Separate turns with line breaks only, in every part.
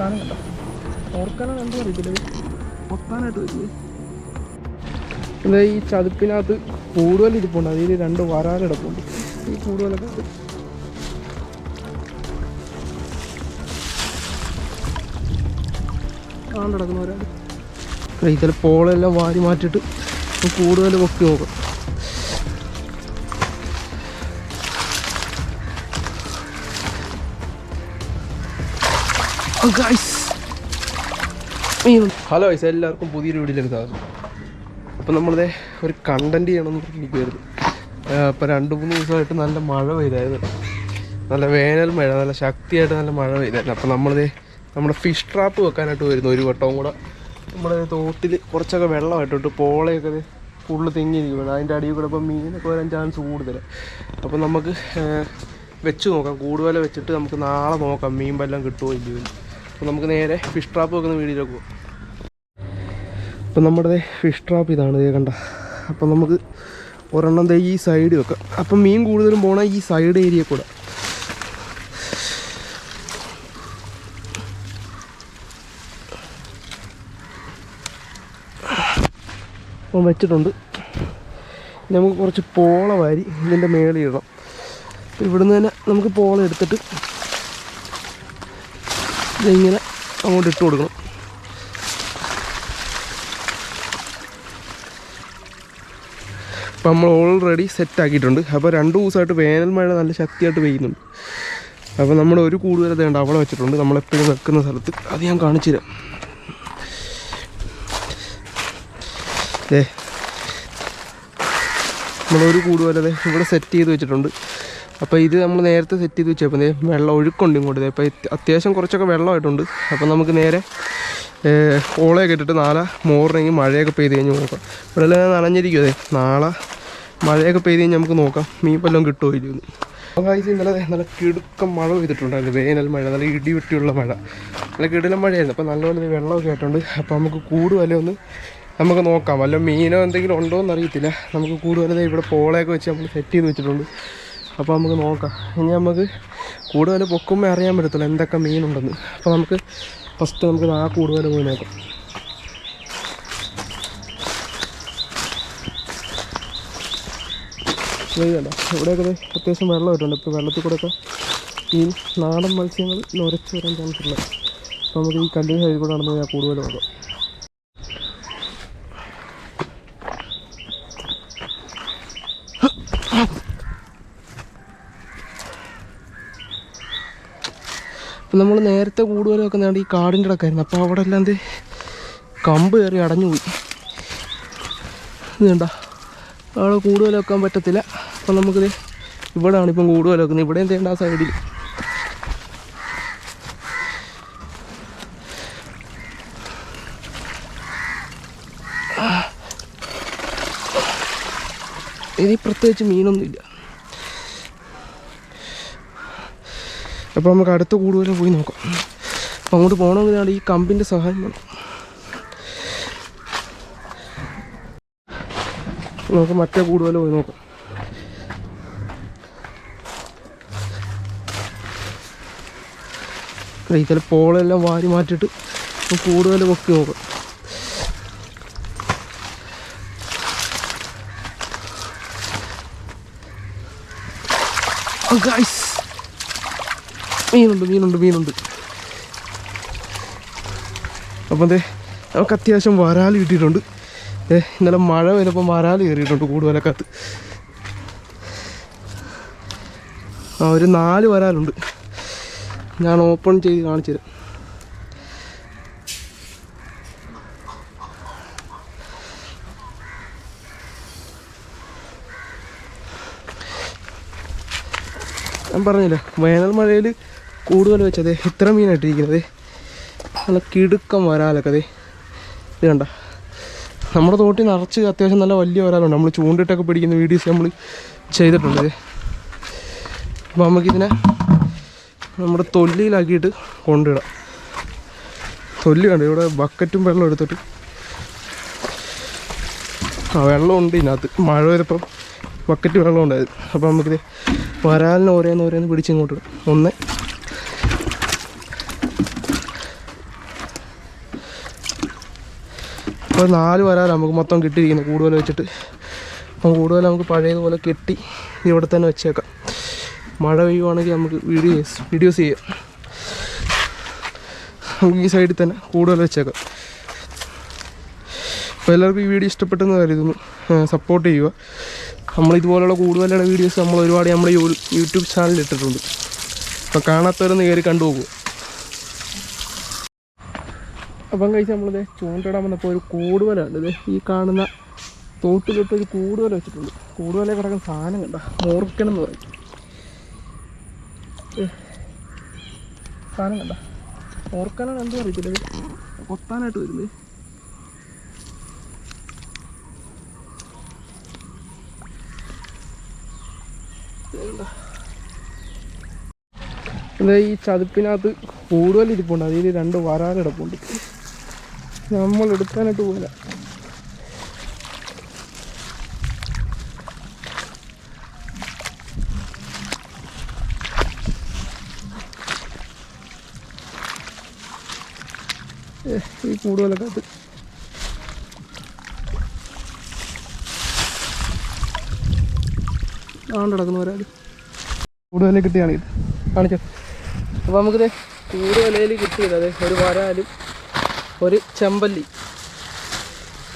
എന്താണെന്ന് അറിയത്തില്ല പൊത്താനായിട്ട് വരുന്നത് എന്താ ഈ ചതുപ്പിനകത്ത് കൂടുതൽ ഇരിപ്പുണ്ട്. അതിൽ രണ്ട് വരാലിടപ്പുണ്ട് ഈ കൂടുതലൊക്കെ ആണ്ട് കിടക്കുന്ന ഒരാൾ ഇതിൽ പോളെല്ലാം വാരി മാറ്റിയിട്ട് കൂടുതൽ പൊക്കി നോക്കാം. ഹലോ ഗൈസ് എല്ലാവർക്കും പുതിയൊരു വീഡിയോയിലേക്ക് സ്വാഗതം. അപ്പം നമ്മളിത് ഒരു കണ്ടന്റ് ചെയ്യണമെന്ന് പറഞ്ഞിരിക്കുമായിരുന്നു അപ്പോൾ രണ്ട് മൂന്ന് ദിവസമായിട്ട് നല്ല മഴ പെയ്തായിരുന്നു. നല്ല വേനൽ മഴ നല്ല ശക്തിയായിട്ട് നല്ല മഴ പെയ്തായിരുന്നു. അപ്പോൾ നമ്മളിത് നമ്മുടെ ഫിഷ് ട്രാപ്പ് വെക്കാനായിട്ട് വരുന്നു ഒരു വട്ടവും കൂടെ. നമ്മുടെ തോട്ടിൽ കുറച്ചൊക്കെ വെള്ളമായിട്ടിട്ട് പോളയൊക്കെ ഫുള്ള് തെങ്ങിയിരിക്കുകയാണ് അതിന്റെ അടിയിൽ കൂടെ ഇപ്പോൾ മീനൊക്കെ വരാൻ ചാൻസ് കൂടുതലാണ് അപ്പോൾ നമുക്ക് വെച്ച് നോക്കാം. കൂടുതൽ വെച്ചിട്ട് നമുക്ക് നാളെ നോക്കാം. മീൻ വല്ലതും കിട്ടുമോ ഇല്ലയോ. അപ്പോൾ നമുക്ക് നേരെ ഫിഷ് ട്രാപ്പ് വെക്കുന്ന വീഡിയോയിലേക്ക് പോകാം അപ്പം നമ്മുടെ ഫിഷ് ട്രാപ്പ് ഇതാണ് ദേ കണ്ട. അപ്പം നമുക്ക് ഒരെണ്ണം ദേ ഈ സൈഡ് വെക്കാം. അപ്പം മീൻ കൂടുതലും പോണ ഈ സൈഡ് ഏരിയ കൂടെ. അപ്പം വെച്ചിട്ടുണ്ട്. നമുക്ക് കുറച്ച് പോള വാരി ഇതിന്റെ മേളിൽ ഇവിടുന്ന് തന്നെ നമുക്ക് പോള എടുത്തിട്ട് ഇതിങ്ങനെ അങ്ങോട്ട് ഇട്ട് കൊടുക്കണം. അപ്പം നമ്മൾ ഓൾറെഡി സെറ്റ് ആക്കിയിട്ടുണ്ട്. അപ്പോൾ രണ്ട് ദിവസമായിട്ട് വേനൽ മഴ നല്ല ശക്തിയായിട്ട് പെയ്യുന്നുണ്ട്. അപ്പോൾ നമ്മൾ ഒരു കൂടുതൽ വേണ്ട അവിടെ വെച്ചിട്ടുണ്ട്. നമ്മളെപ്പോഴും വെക്കുന്ന സ്ഥലത്ത്. അത് ഞാൻ കാണിച്ചു തരാം. ഏ നമ്മളൊരു കൂടുപോലെ ഇവിടെ സെറ്റ് ചെയ്ത് വെച്ചിട്ടുണ്ട്. അപ്പോൾ ഇത് നമ്മൾ നേരത്തെ സെറ്റ് ചെയ്ത് വെച്ചപ്പോൾ വെള്ളം ഒഴുക്കുണ്ട് ഇങ്ങോട്ട് അപ്പോൾ അത്യാവശ്യം കുറച്ചൊക്കെ വെള്ളമായിട്ടുണ്ട്. അപ്പോൾ നമുക്ക് നേരെ ഓളയൊക്കെ ഇട്ടിട്ട് നാളെ മോറിനെങ്കിൽ മഴയൊക്കെ പെയ്ത് കഴിഞ്ഞ് നോക്കാം. വെള്ളം എല്ലാം നനഞ്ഞിരിക്കും അതെ നാളെ മഴയൊക്കെ പെയ്ത് കഴിഞ്ഞ് നമുക്ക് നോക്കാം. മീൻ പല്ലം കിട്ടുമോ ഇല്ലയോ ഗായ്സ് ഇന്നലെ നല്ല കിടുക്കം മഴ പെയ്തിട്ടുണ്ടായിരുന്നു വേനൽ മഴ നല്ല ഇടിവെട്ടിയുള്ള മഴ. നല്ല കിടിലം മഴയായിരുന്നു. അപ്പോൾ നല്ലപോലെ വെള്ളമൊക്കെ ആയിട്ടുണ്ട്. അപ്പോൾ നമുക്ക് കൂടുതൽ ഒന്ന് നമുക്ക് നോക്കാം. വല്ല മീനോ എന്തെങ്കിലും ഉണ്ടോ എന്നറിയത്തില്ല നമുക്ക് കൂടുതലും ഇവിടെ പോളയൊക്കെ വെച്ച് നമ്മൾ സെറ്റ് ചെയ്ത് വെച്ചിട്ടുണ്ട്. അപ്പോൾ നമുക്ക് നോക്കാം. ഇനി നമുക്ക് കൂടുതൽ പൊക്കുമ്പോൾ അറിയാൻ പറ്റത്തില്ല എന്തൊക്കെ മീനുണ്ടെന്ന്. അപ്പോൾ നമുക്ക് ഫസ്റ്റ് നമുക്ക് ആ കൂടുതൽ പോയി നോക്കാം. ചെയ്യണ്ട ഇവിടെയൊക്കെ അത്യാവശ്യം വെള്ളം ഇട്ടുണ്ട് ഇപ്പോൾ വെള്ളത്തിൽ കൂടെയൊക്കെ ഈ നാടൻ മത്സ്യങ്ങൾ നുരച്ച് വരാൻ ചാൻസ് ഉള്ളത് അപ്പോൾ നമുക്ക് ഈ കല്ലിന് സൈഡിൽ കൂടെ നടന്നു പോയാൽ കൂടുതൽ നോക്കാം. അപ്പം നമ്മൾ നേരത്തെ കൂടുതൽ വെക്കുന്നതാണ് ഈ കാടിന്റെ ഇടക്കായിരുന്നു. അപ്പോൾ അവിടെ എല്ലാം കമ്പ് കയറി അടഞ്ഞു പോയി. ഇതുണ്ട? അവിടെ കൂടുതൽ വെക്കാൻ പറ്റത്തില്ല. അപ്പം നമുക്കിത് ഇവിടെയാണ് ഇപ്പം കൂടുതൽ വെക്കുന്നത് ഇവിടെ എന്തേണ്ട ആ സൈഡിൽ ഇനി പ്രത്യേകിച്ച് മീനൊന്നുമില്ല. അപ്പോൾ നമുക്ക് അടുത്ത കൂടുതലും പോയി നോക്കാം. അപ്പോൾ അങ്ങോട്ട് പോകണമെങ്കിലാണ് ഈ കമ്പിന്റെ സഹായം വേണം. നമുക്ക് മറ്റേ കൂടുതൽ പോയി നോക്കാം. ഇതിൽ പോളെല്ലാം വാരി മാറ്റിയിട്ട് കൂടുതൽ പൊക്കി നോക്കാം. ഗൈസ് മീനുണ്ട് മീനുണ്ട് മീനുണ്ട്. അപ്പം അതെ നമുക്ക് അത്യാവശ്യം വരാൽ കിട്ടിയിട്ടുണ്ട്. ഇന്നലെ മഴ വരുമ്പോൾ വരാൽ കയറിയിട്ടുണ്ട് കൂടുതലക്കകത്ത്. ആ ഒരു നാല് വരാലുണ്ട്. ഞാൻ ഓപ്പൺ ചെയ്ത് കാണിച്ചു തരാം ഞാൻ പറഞ്ഞില്ല വേനൽ മഴയിൽ കൂടുതൽ വെച്ചതേ ഇത്ര മീനായിട്ടിരിക്കുന്നത് നല്ല കിടുക്കം വരാലൊക്കെ അതെ ഇത് കണ്ട? നമ്മുടെ തോട്ടിൽ നിറച്ച് അത്യാവശ്യം നല്ല വലിയ വരാലുണ്ട്. നമ്മൾ ചൂണ്ടിട്ടൊക്കെ പിടിക്കുന്ന വീഡിയോസ് നമ്മൾ ചെയ്തിട്ടുണ്ട് ദേ. അപ്പോൾ നമുക്കിതിനെ നമ്മുടെ തൊല്ലിയിലാക്കിയിട്ട് കൊണ്ടിടാം തൊല്ലി കണ്ടു? ഇവിടെ ബക്കറ്റും വെള്ളം എടുത്തിട്ട്. ആ വെള്ളമുണ്ട് ഇതിനകത്ത്. മഴ വരപ്പം ബക്കറ്റ് വെള്ളം ഉണ്ടായത് അപ്പോൾ നമുക്കിത് വരാലിന് ഓരോന്ന് ഓരോന്ന് പിടിച്ച് ഇങ്ങോട്ട് ഒന്ന്. ഇപ്പോൾ നാല് വരാലാണ് നമുക്ക് മൊത്തം കിട്ടിയിരിക്കുന്നത്. കൂടുതൽ വെച്ചിട്ട് അപ്പം കൂടുതൽ നമുക്ക് പഴയതുപോലെ കെട്ടി ഇവിടെ തന്നെ വെച്ചേക്കാം. മഴ പെയ്യുവാണെങ്കിൽ നമുക്ക് വീഡിയോസ് വീഡിയോസ് ചെയ്യാം. നമുക്ക് ഈ സൈഡിൽ തന്നെ കൂടുതൽ വെച്ചേക്കാം. അപ്പോൾ എല്ലാവർക്കും ഈ വീഡിയോ ഇഷ്ടപ്പെട്ടെന്ന് കരുതുന്നു. സപ്പോർട്ട് ചെയ്യുക. നമ്മൾ ഇതുപോലുള്ള കൂടുതലുള്ള വീഡിയോസ് നമ്മൾ ഒരുപാട് നമ്മുടെ യൂട്യൂബ് ചാനലിൽ ഇട്ടിട്ടുണ്ട്. അപ്പോൾ കാണാത്തവരൊന്ന് കയറി കണ്ടു പോകും അപ്പം കഴിച്ച് നമ്മളിത് ചൂണ്ടിടാൻ വന്നപ്പോൾ ഒരു കൂടുവലുണ്ട് ഇത് ഈ കാണുന്ന തോട്ടിലിട്ട് ഒരു കൂടുവല വെച്ചിട്ടുണ്ട്. കൂടുവല കിടക്കുന്ന സാധനം കണ്ട? മോർക്കണം എന്ന് പറയും. സാധനം കണ്ട? ഓർക്കാനാണ് എന്തോ അറിയത്തില്ല. ഇത് കൊത്താനായിട്ട് വരുന്നത്. എന്താ ഈ ചതുപ്പിനകത്ത് കൂടുതൽ ഇരിപ്പുണ്ട്. അതിൽ രണ്ട് വരാലിടപ്പുണ്ട് നമ്മൾ എടുക്കാനായിട്ട് പോകില്ല ഈ കൂടുതലൊക്കെ അത് ആണ്ട് കിടക്കുന്ന കൂടുതൽ കിട്ടിയാണ് ഇത് അപ്പോൾ നമുക്കിത് ചൂട് വിലയിൽ കിട്ടിയത് ഒരു വരാലും ഒരു ചെമ്പല്ലി.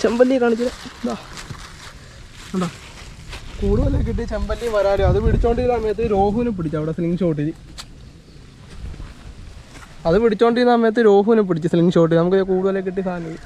ചെമ്പല്ലി കാണിച്ചില്ല? കണ്ടോ? കൂടുതൽ കിട്ടി ചെമ്പല്ലി വരാലും അത് പിടിച്ചോണ്ടിരുന്ന സമയത്ത് രോഹുവിനെ പിടിച്ചു അവിടെ സ്ലിംഗ് ഷോട്ടിൽ അത് പിടിച്ചോണ്ടിരുന്ന സമയത്ത് രോഹുവിനെ പിടിച്ചു സ്ലിംഗ് ഷോട്ടിൽ നമുക്ക് കൂടുതൽ കിട്ടിയ സാധനം.